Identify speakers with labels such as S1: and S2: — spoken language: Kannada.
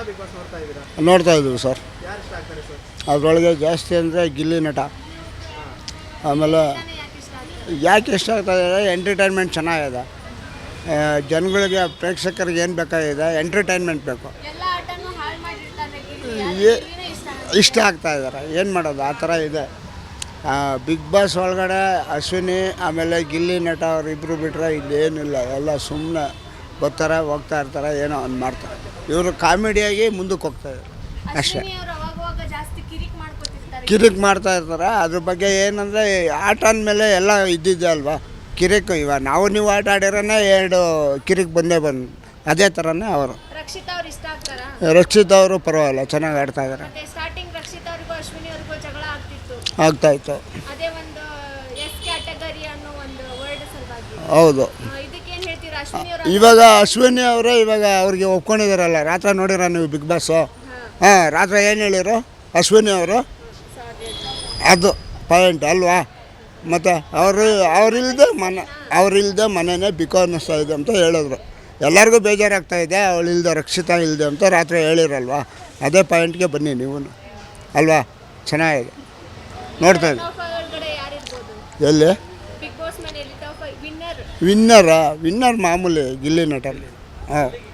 S1: ಕನ್ನಡ ಬಿಗ್ ಬಾಸ್ ನೋಡ್ತಾ ಇದ್ದೀರಾ?
S2: ನೋಡ್ತಾ ಇದ್ದೀವಿ ಸರ್.
S1: ಯಾರು ಇಷ್ಟ ಆಗ್ತಾರೆ ಸರ್?
S2: ಅದರೊಳಗೆ ಜಾಸ್ತಿ ಅಂದರೆ ಗಿಲ್ಲಿ ನಟ. ಆಮೇಲೆ ಯಾಕೆ ಇಷ್ಟ ಆಗ್ತಾಯಿದೆ ಎಂಟರ್ಟೈನ್ಮೆಂಟ್ ಚೆನ್ನಾಗಿದೆ. ಆ, ಜನಗಳಿಗೆ ಪ್ರೇಕ್ಷಕರಿಗೆ ಏನು ಬೇಕಾಗಿದೆ? ಎಂಟರ್ಟೈನ್ಮೆಂಟ್ ಬೇಕು.
S3: ಎಲ್ಲ ಆಟನೂ ಹಾಳು ಮಾಡಿರ್ತಾರೆ ಗಿಲ್ಲಿ.
S2: ಏ-
S3: ಗಿಲ್ಲಿನೇ ಇಷ್ಟ
S2: ಇಷ್ಟ ಆಗ್ತಾ ಇದ್ದಾರೆ ಏನು ಮಾಡೋದು? ಆ ಥರ ಇದೆ. ಬಿಗ್ ಬಾಸ್ ಒಳಗಡೆ ಅಶ್ವಿನಿ ಆಮೇಲೆ ಗಿಲ್ಲಿ ನಟ ಅವರಿಬ್ಬರು ಬಿಟ್ಟರೆ ಇಲ್ಲೇನಿಲ್ಲ. ಎಲ್ಲ ಸುಮ್ಮನೆ ಬರ್ತಾರೆ ಹೋಗ್ತಾ ಇರ್ತಾರೆ ಏನೋ ಒಂದು ಮಾಡ್ತಾರೆ. ಇವರು ಕಾಮಿಡಿಯಾಗಿ ಮುಂದಕ್ಕೆ ಹೋಗ್ತಾ ಇದ್ದಾರೆ. ಅಷ್ಟೇ.
S3: ಕಿರಿಕ್
S2: ಮಾಡ್ತಾ ಇರ್ತಾರೆ. ಅದ್ರ ಬಗ್ಗೆ ಏನಂದರೆ ಆಟ ಅಂದಮೇಲೆ ಎಲ್ಲ ಇದ್ದಿದ್ದೆ ಅಲ್ವಾ? ಕಿರಿಕ್ ಇವ ನಾವು ನೀವು ಆಟ ಆಡಿರೋನೇ ಎರಡು ಕಿರಿಕ್ ಬಂದೇ ಬಂದು ಅದೇ ಥರನೇ ಅವರು.
S3: ರಕ್ಷಿತಾ ಅವ್ರು
S2: ಪರವಾಗಿಲ್ಲ ಚೆನ್ನಾಗಿ ಆಡ್ತಾ ಇದ್ದಾರೆ. ಆಗ್ತಾಯಿತ್ತು ಹೌದು
S3: ಆ, ಇದಕ್ಕೇನ್ ಹೇಳ್ತೀರಾ ಅಶ್ವಿನಿ ಅವ್ರ
S2: ಇವಾಗ ಅಶ್ವಿನಿ ಅವರೇ ಇವಾಗ ಅವ್ರಿಗೆ ಒಪ್ಕೊಂಡಿದಾರಲ್ಲ ರಾತ್ರಿ ನೋಡಿರ ನೀವು ಬಿಗ್ ಬಾಸು ಹಾಂ. ರಾತ್ರಿ ಏನು ಹೇಳಿರು? ಅಶ್ವಿನಿ ಅವರು? ಅದು ಪಾಯಿಂಟ್ ಅಲ್ವಾ? ಮತ್ತು ಅವರು ಅವರಿಲ್ಲದೆ ಮನೆ ಅವರಿಲ್ಲದೆ ಮನೆನೇ ಬಿಕೋ ಅನ್ನಿಸ್ತಾ ಇದೆ ಅಂತ ಹೇಳಿದ್ರು. ಎಲ್ಲರಿಗೂ ಬೇಜಾರಾಗ್ತಾ ಇದೆ ಅವಳಿಲ್ದೆ ರಕ್ಷಿತಾ ಇಲ್ಲದೆ ಅಂತ ರಾತ್ರಿ ಹೇಳಿರಲ್ವಾ? ಅದೇ ಪಾಯಿಂಟ್ಗೆ ಬನ್ನಿ ನೀವು ಅಲ್ವಾ? ಚೆನ್ನಾಗಿದೆ. ನೋಡ್ತಾ ಇದ್ದೆ.
S3: ಟಾಪ್ ಒಳಗಡೆ ಯಾರಿರ್ಬೋದು?
S2: ಎಲ್ಲಿ?
S3: ಬಿಗ್ ಬಾಸ್ ಮನೆಯಲ್ಲಿ ಟಾಪ್ ವಿನ್ನರ್